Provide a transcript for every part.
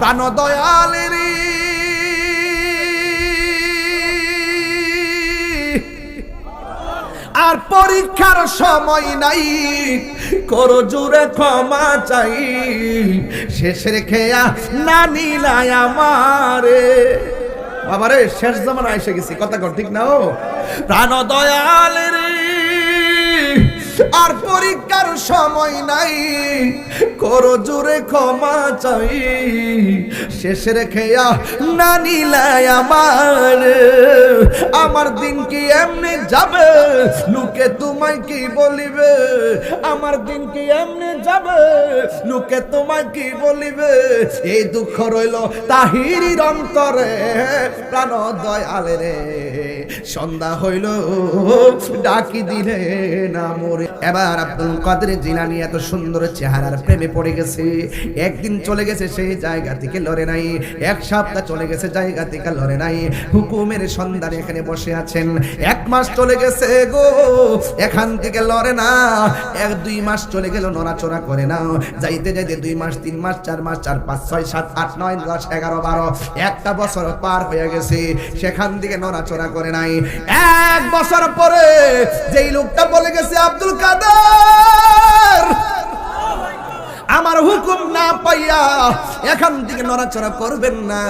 প্রাণ দয়ালের আর পরীক্ষার সময় নাই, করো জোরে ক্ষমা চাই। শেষের খেয়া না নিলাই আমারে। বাবারে, শেষ জামানা এসে গেছি, কথা কর, ঠিক না ও? প্রাণ দয়াল রে আর পরীক্ষার সময় নাই। করো জোরে ক্ষমা চাই। শেষের খেয়া না নিলাই আমার। আমার দিন কি এমনি যাবে? লোকে তোমায় কি বলিবে? আমার দিন কি এমনি যাবে? লোকে তোমায় কি বলিবে? এই দুঃখ রইল তাহিরির অন্তরে। প্রাণ দয়ালে রে। সন্ধ্যা হইল ডাকি দিলে না মোরে। এবার আব্দুল কাদের জিলানি এত সুন্দর চেহারার প্রেমে পড়ে গেছে। একদিন চলে গেছে সেই জায়গা থেকে লড়ে নাই। এক সপ্তাহ চলে গেছে জায়গা থেকে লড়ে নাই। হুকুমের সন্ধানে এখানে বসে আছেন। এক মাস চলে গেছে গো, এখান থেকে লড়ে না। এক, দুই মাস চলে গেল, নড়াচড়া করে না। যাইতে যাইতে দুই মাস, তিন মাস, চার মাস, চার, পাঁচ, ছয়, সাত, আট, নয়, দশ, এগারো, বারো, একটা বছর পার হয়ে গেছে। সেখান থেকে নড়াচড়া করে নাই। এক বছর পরে যেই লোকটা বলে গেছে আব্দুল কাদের আমার হুকুম না পাইয়া এখান থেকে নড়াচড়া করবেন না।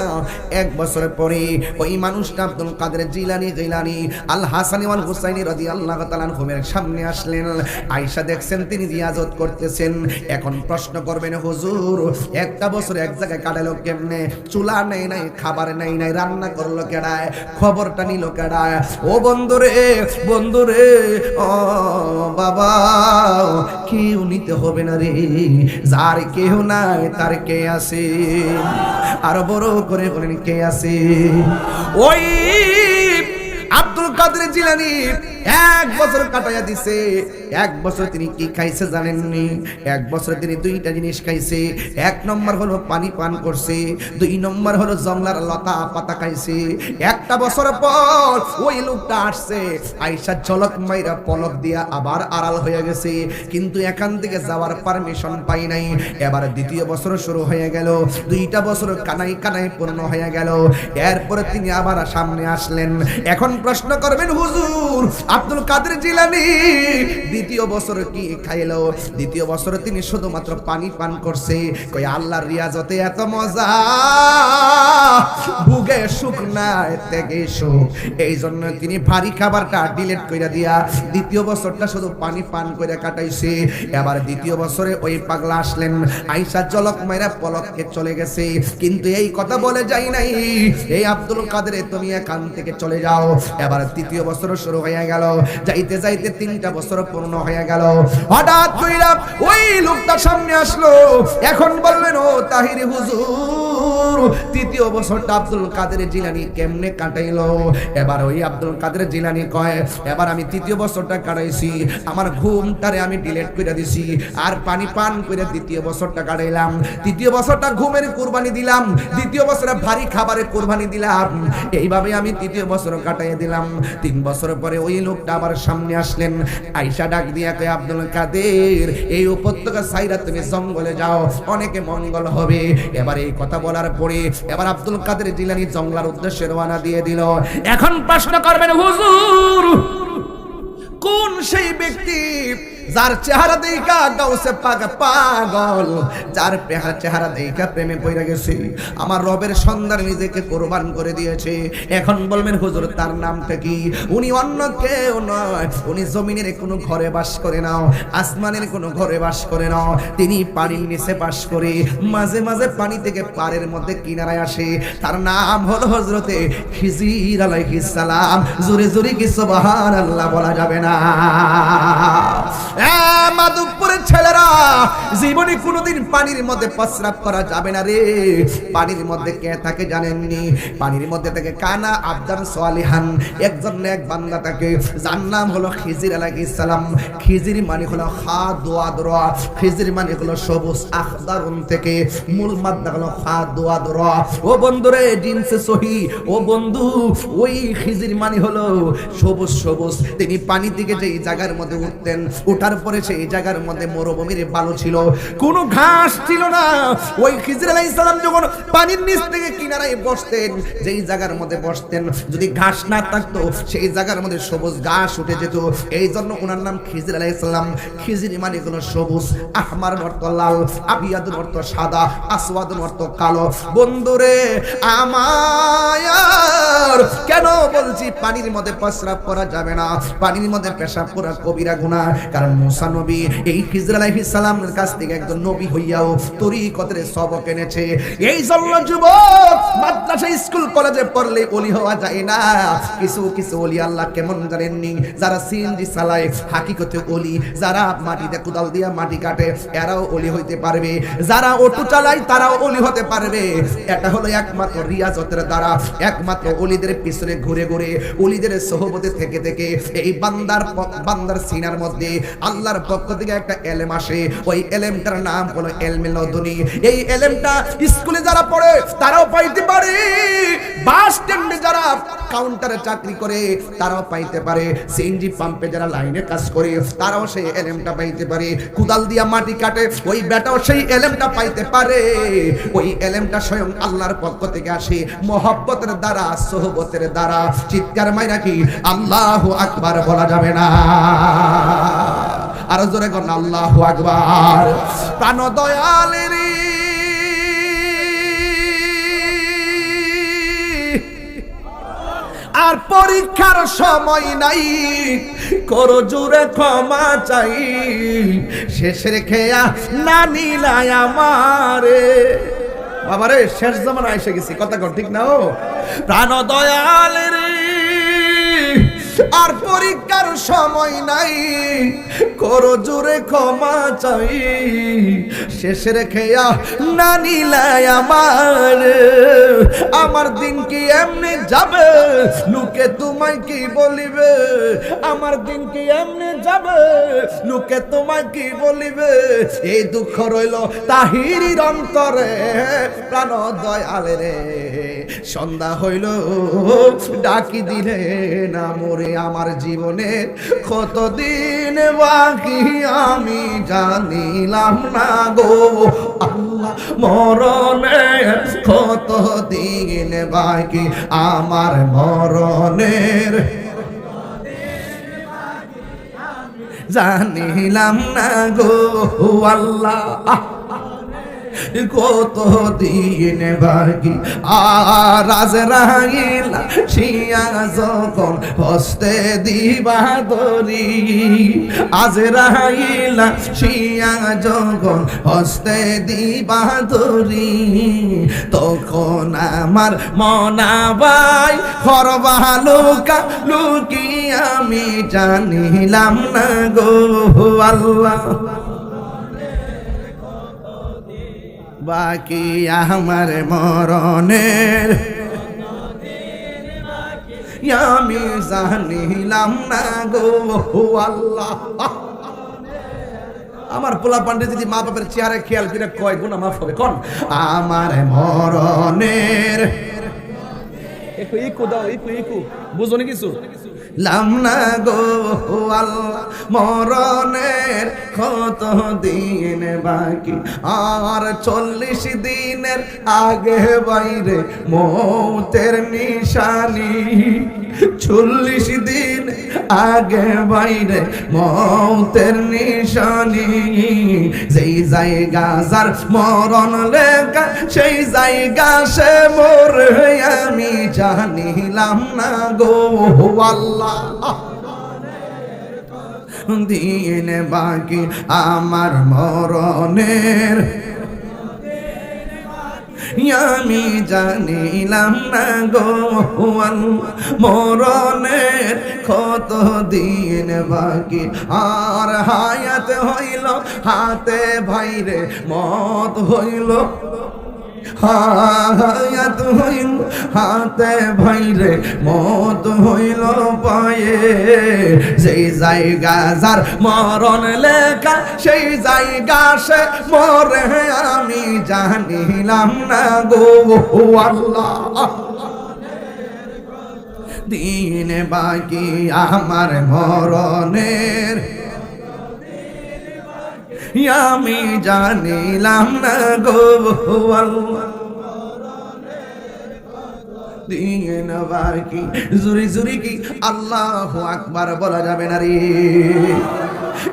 এক বছর পরে ওই মানুষটা আব্দুল কাদের জিলানি জিলানি আল হাসানি ওয়াল হুসাইনি রাদি আল্লাহ তালান হুমের সামনে আসলেন। আয়সা দেখছেন, তিনি রিয়াজত করতেছেন। এখন প্রশ্ন করবেন, হুজুর, একটা বছর এক জায়গায় কাটালো কেমনে? চুলা নেই নাই, খাবার নেই নাই, রান্না করল কেডায়? খবরটা নিল কেডায়? ও বন্ধুরে বন্ধুরে, ও বাবা কেউ নিতে হবে না রে। যার কেউ নাই, তার কে আছে? আর বড় করে বলেন, কে আছে? ওই আব্দুল কাদের জিলানি এক বছর কাটাইয়া দিছে। এক বছর তিনি কি খাইছে জানেননি? এক বছর তিনি দুইটা জিনিস খাইছে। এক নম্বর হলো পানি পান করছে। দুই নম্বর হলো জংলার লতা পাতা খাইছে। একটা বছর পর ওই লোকটা আসছে। আইসা ঝলক মাইরা পলক দিয়া আবার আড়াল হয়ে গেছে। কিন্তু এখান থেকে যাওয়ার পারমিশন পাই নাই। এবার দ্বিতীয় বছর শুরু হয়ে গেল। দুইটা বছর কানাই কানাই পূর্ণ হয়ে গেল। এরপরে তিনি আবার সামনে আসলেন। এখন প্রশ্ন করবেন, হুজুর আব্দুল কাদের জিলানি দ্বিতীয় বছর কি খাইলো? দ্বিতীয় বছর তিনি শুধুমাত্র পানি পান করছে। কই আল্লাহর রিয়াজতে এত মজা। বুগে সুখ নাই থেকে সুখ। এই জন্য তিনি ভারী খাবারটা ডিলেট কইরা দিয়া দ্বিতীয় বছরটা শুধু পানি পান করে কাটাইছে। এবার দ্বিতীয় বছরে ওই পাগলা আসলেন। আইসা জলক মাইরা পলককে চলে গেছে। কিন্তু এই কথা বলে যাই নাই। এই আব্দুল কাদের, তুমি এখান থেকে চলে যাও। এবার তৃতীয় বছর শুরু হয়ে গেল। যাইতে যাইতে তিনটা বছর পূর্ণ হয়ে গেল। হঠাৎ ওই লোকটা সামনে আসলো। এখন বললেন ও তাহিরি হুজুর তৃতীয় বছরটা আব্দুল কাদের জিলানি কেমনে কাটাইলো? এবার ওই আব্দুল কাদের জিলানি কয়, এবার আমি তৃতীয় বছরটা কাটাইছি। আমার ঘুমটারে আমি ডিলেট করে দিছি। আর পানি পান করে দ্বিতীয় বছরটা কাটাইলাম। তৃতীয় বছরটা ঘুমের কুরবানি দিলাম। দ্বিতীয় বছরে ভারী খাবারের কুরবানি দিলাম। এইভাবে আমি তৃতীয় বছর কাটাইয়া দিলাম। তিন বছর পরে ওই লোকটা আবার সামনে আসলেন। আইসা ডাক দিয়া কয়, আব্দুল কাদের, এই উপত্যকা সাইরা তুমি জঙ্গলে যাও। অনেকে মঙ্গল হবে। এবার এই কথা বলার পরে এবার আব্দুল কাদের জিলানি জঙ্গলার উদ্দেশ্যে রওনা দিয়ে দিল। এখন প্রশ্ন করবেন, হুজুর, কোন সেই ব্যক্তি যার চেহারা দেখা গাউসে পাগা পাগল। যার পেহার চেহারা দেখা প্রেমে পড়ে গেছে। আমার রবের সন্ধান নিজেকে কোরবান করে দিয়েছে। এখন বলবেন, হুজুর, তার নামটা কি? উনি অন্য কেউ নয়। উনি জমিনের কোনো ঘরে বাস করে নাও, আসমানের কোনো ঘরে বাস করে নাও। তিনি পানির নিচে বাস করে মাঝে মাঝে পানি থেকে পাড়ের মধ্যে কিনারায় আসে। তার নাম হলো হজরতে খিজির আলাইহিস সালাম। জোরে জোরে কি সুবহানাল্লাহ বলা যাবে না? মাধবপুরের ছেলেরা, জীবনে কোনোদিন পানির মধ্যে প্রস্রাব করা যাবে না রে। পানির মধ্যে কে থাকে জানেননি? পানির মধ্যে থাকে কানা আবদার সোয়ালিহান একজন এক বান্দা থাকে, যার নাম হলো খিজির আলাইহিস সালাম। খিজির মানে হলো হা দোয়া দোয়া খিজির মানে হলো সবুজ আখদারুন থেকে। মূল মাদ্দা হলো হা দোয়া দোয়া ও বন্ধুরে, জিনসে সহি। ও বন্ধু, ওই খিজির মানে হলো সবুজ সবুজ। তিনি পানি থেকে যে জায়গার মধ্যে উঠতেন ওঠার তারপরে সেই জায়গার মধ্যে মরুভূমির বালু ছিল। কোনো ঘাস ছিল না। ওই খিজির আলাইহিস সালাম যখন পানির নিচ থেকে কিনারায় বসতেন, যেই জায়গার মধ্যে বসতেন, যদি ঘাস না থাকতো, সেই জায়গার মধ্যে সবুজ ঘাস উঠে যেত। এই জন্য ওনার নাম খিজির আলাইহিস সালাম। খিজির মানে হলো সবুজ, আহমার অর্থ লাল, আবিয়াদুর অর্থ সাদা, আসওয়াদুর অর্থ কালো। বন্ধুরে আমার কেন বলছি পানির মধ্যে প্রস্রাব করা যাবে না? পানির মধ্যে পেশাব করা কবিরা গুনাহ। কারণ মুসা নবী, এই খিজর আলাইহিস সালামের কাছ থেকে একজন নবী হইয়াও তরিকতের সবক এনেছে। এই জন্য যুবক, মাদ্রাসা, স্কুল, কলেজে পড়লে ওলি হওয়া যায় না। কিছু কিছু ওলি আল্লাহ কেমন জানেননি? যারা সিএনজি চালায়, হাকিকতে ওলি, যারা মাটিতে কোদাল দিয়া মাটি কাটে, এরাও ওলি হইতে পারবে। যারা অটো চালায়, তারাও ওলি হতে পারবে। এটা হলো একমাত্র রিয়াজতের দ্বারা, একমাত্র অলিদের পিছনে ঘুরে ঘুরে অলিদের সহবতে থেকে থেকে, এই বান্দার বান্দার সিনার মধ্যে আল্লাহর পক্ষ থেকে একটা এলেম আসে। ওই এলেমটার নাম হলো এলমে লদনী এই এলেমটা স্কুলে যারা পড়ে, তারাও পাইতে পারে। বাস স্ট্যান্ডে যারা কাউন্টারে চাকরি করে, তারাও পাইতে পারে। সিএনজি পাম্পে যারা লাইনে কাজ করে, তারাও সেই এলেমটা পাইতে পারে। কুদাল দিয়া মাটি কাটে, ওই বেটাও সেই এলেমটা পাইতে পারে। ওই এলেমটা স্বয়ং আল্লাহর পক্ষ থেকে আসে। মহব্বতের দ্বারা, সোহবতের দ্বারা। চিৎকার মাইরা কি? আল্লাহ আকবার বলা যাবে না। আরও জোরে কর আল্লাহ আকবার। প্রাণ দয়ালের আর পরীক্ষার সময় নাই, করো জোরে ক্ষমা চাই। শেষের খেয়া না নিলাই আমারে। বাবারে, শেষ জামানা এসে গেছি, কথা কর, ঠিক না ও? প্রাণ দয়াল রে আর পরীক্ষার সময় নাই। করো জোরে ক্ষমা চাই। শেষের খেয়া না নিলাই আমার। আমার দিন কি এমনি যাবে? লোকে তোমায় কি বলিবে? আমার দিন কি এমনি যাবে? লোকে তোমায় কি বলিবে? এই দুঃখ রইল তাহিরির অন্তরে। প্রাণ দয়ালে রে সন্ধ্যা হইল, ডাকি দিলে না মরে আমার জীবনে। কতদিন বাকি আমি জানিলাম না গো। আল্লাহ মরণে কতদিন বাকি আমার মরণের? জানিলাম না গো আল্লাহ। কত দিন বাকি? আর আজ রাগিলা শিয়া যখন হস্তে দিবা দরি আজ রাগিলা শিয়া যখন হস্তে দিবা দরি তখন আমার মনাবাই হরবা লুকা লুকি আমি জানিলাম না গো আল্লাহ। বাকি আমার মরণের। আমি জানিলাম না গো আল্লাহ। আমার পোলা পান্ডে যদি মা বাপের চেহারা খেয়াল করে কয় গুণা মাফ হবে, কন? আমার মরণের একটু ইকু দাও, ইকু ইকু। বুঝো নি কিছু? লাম না গো আল্লাহ, মরণের কত দিন বাকি। আর চল্লিশ দিনের আগে বাইরে মৌতের নিশানি। চল্লিশ দিন আগে বাইরে মৌতের নিশানি, যেই জায়গা যার মরণ লেখা, সেই জায়গা সে মোর আমি জানিলাম না গো। আল্লাহ দিন বাকি আমার মরণের আমি জানিলাম না গো মরণের কত দিন বাকি। আর হায়াত হইল, হাতে ভাইরে মত হইল। হায়াত হইল, হাতে ভাইরে মত হইল পায়ে। সেই জায়গা যার মরণ লেখা, সেই জায়গা সে মরে, আমি জানিলাম না গো, আল্লাহ। দিন বাকি আমার মরণের আমি জানিলাম না গো জুরি জুরি কি আল্লাহ আকবার বলা যাবে না রে।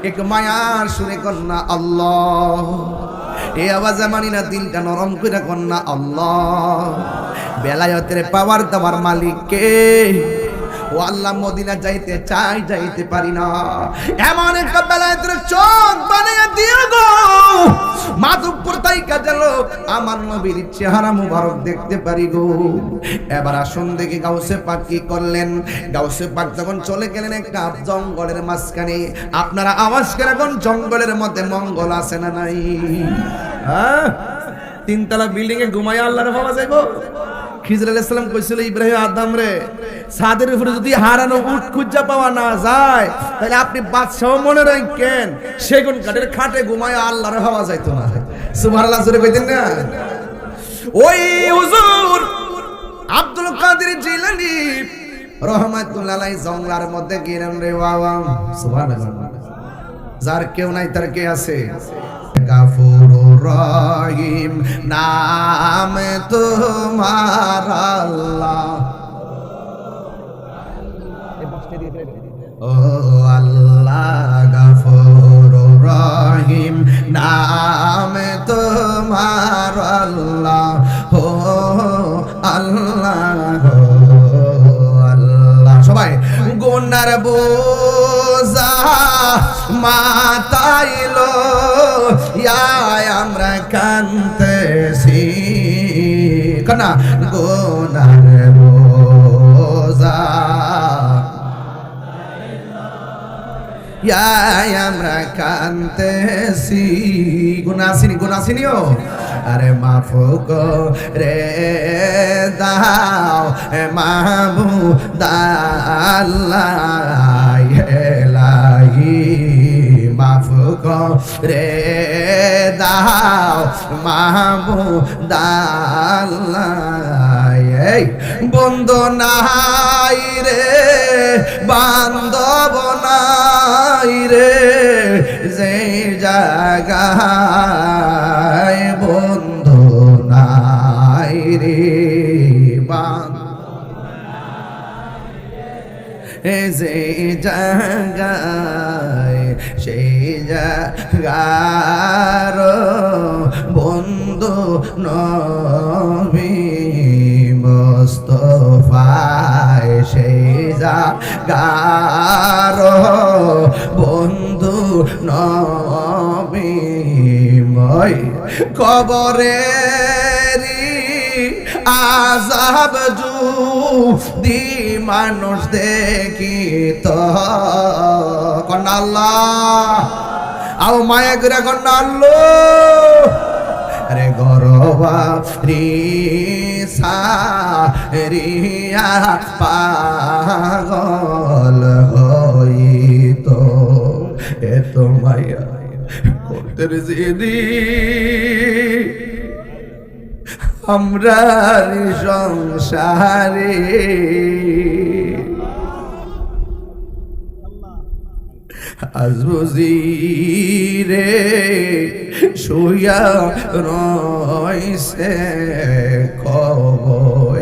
এক মায়ার কন্যা আল্লাহ। এ আওয়াজে মানি না দিলটা নরম করে কন্যা আল্লাহ। বেলায়তের পাওয়ার দেওয়ার মালিক কে ও আল্লাহ মদিনা যাইতে চাই, যাইতে পারি না। এমন একটা বেলায়তের চোখ বানিয়ে দিও নবীর চেহারা মুবারক দেখতে পারি গো। এবার আসুন দেখি গাউসে পাক কি করলেন। গাউসে পাক যখন চলে গেলেন একটা জঙ্গলের মাঝখানে, আপনারা আওয়াজ করে এখন জঙ্গলের মধ্যে মঙ্গল আছে না নাই? হ্যাঁ? তিনতলা বিল্ডিং এ ঘুমাই আল্লাহর বাবা যাইবো খিজর আলাইসালাম কইছিল, ইব্রাহিম আদম রে সাদের উপরে যদি হারানো উট খুঁজা পাওয়া না যায়, তাহলে আপনি বাদশাহ মনে রাখেন, সেগুন কাঠের খাটে ঘুমায় আল্লাহর ভাবা যাইতো না সুবহানাল্লাহ, জোরে কইতেন না? ওই হুজুর আব্দুল কাদের জিলানি রহমাতুল্লাহ জংলার মধ্যে গিরেন রে বাবা। সুবহানাল্লাহ। যার কেউ নাই, তার কে আছে? গাফুর রহিম, নাম তোমার আল্লাহ। ও আল্লাহ। গোনার বোঝা মাতাইলো আমরা কান্তেছি কনা গোনার বোঝা আমরা কান্তেছি গুনাসিনি গুনাসিনিও আরে মাফ রে, দাও মাহবু দাল্লাই এলাহি মাফ রে, দাও মাহবু দাল্লাই বন্ধু নাই রে, বান্ধব নাই রে, যে জায়গায় জায়গায় সেই জায়গার বন্ধু নবী মোস্তফায় সেই জায়গার বন্ধু নবী মই কবরেরি আজাব দি মানুষ দেখি তো। কন্যা আল্লাহ। আও মায়া করে কন্যা রে গরবা রিসা, রিয়া পাগল হইত। এত মায়া করতে জিদি আমরা সংসারে। আজ বুঝি রে শুয়া রইছে কব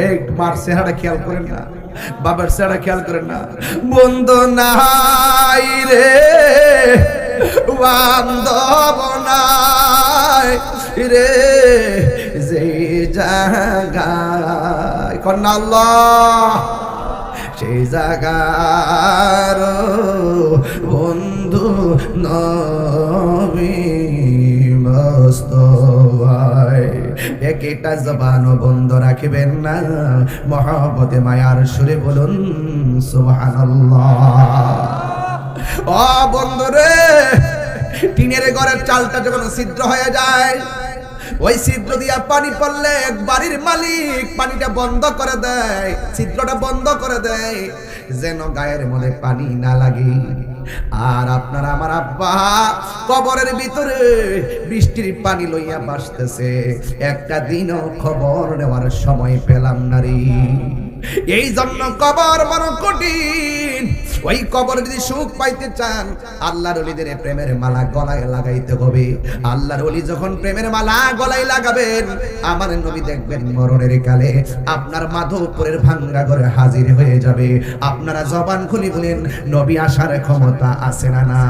এক মার চেহারা খেয়াল করেন না, বাবার চেহারা খেয়াল করেন না। বন্ধু নাই রে, বান্ধব নাই রে, যে জায়গায় কন্যা আল্লাহ। সেই জাগার বন্ধু নবী একটা জবানও বন্ধ রাখিবেন না। মহাবতে মায়ার সুরে বলুন, সুবহানাল্লাহ। ও বন্ধুরে, টিনের ঘরের চালটা যখন ছিদ্র হয়ে যায় ওই ছিদ্র দিয়া পানি পড়লে এক বাড়ির মালিক পানিটা বন্ধ করে দেয়, ছিদ্রটা বন্ধ করে দেয়, যেন গায়ের মধ্যে পানি না লাগে। আর আপনার আমার আব্বা কবরের ভিতরে বৃষ্টির পানি লইয়া বাসতেছে। একটা দিনও খবর নেওয়ার সময় পেলাম নারী এই জন্য কবর বড় কঠিন। ওই কবর যদি সুখ পাইতে চান, আল্লাহর অলিদের প্রেমের মালা গলায় লাগাইতে হবে। আল্লাহর অলি যখন প্রেমের মালা গলায় লাগাবেন, আমার নবী দেখবেন মরণের কালে আপনার মাধবপুরের ভাঙ্গা ঘরে হাজির হয়ে যাবে। আপনারা জবান খুলি বলেন, নবী আসার ক্ষমতা আছে না না?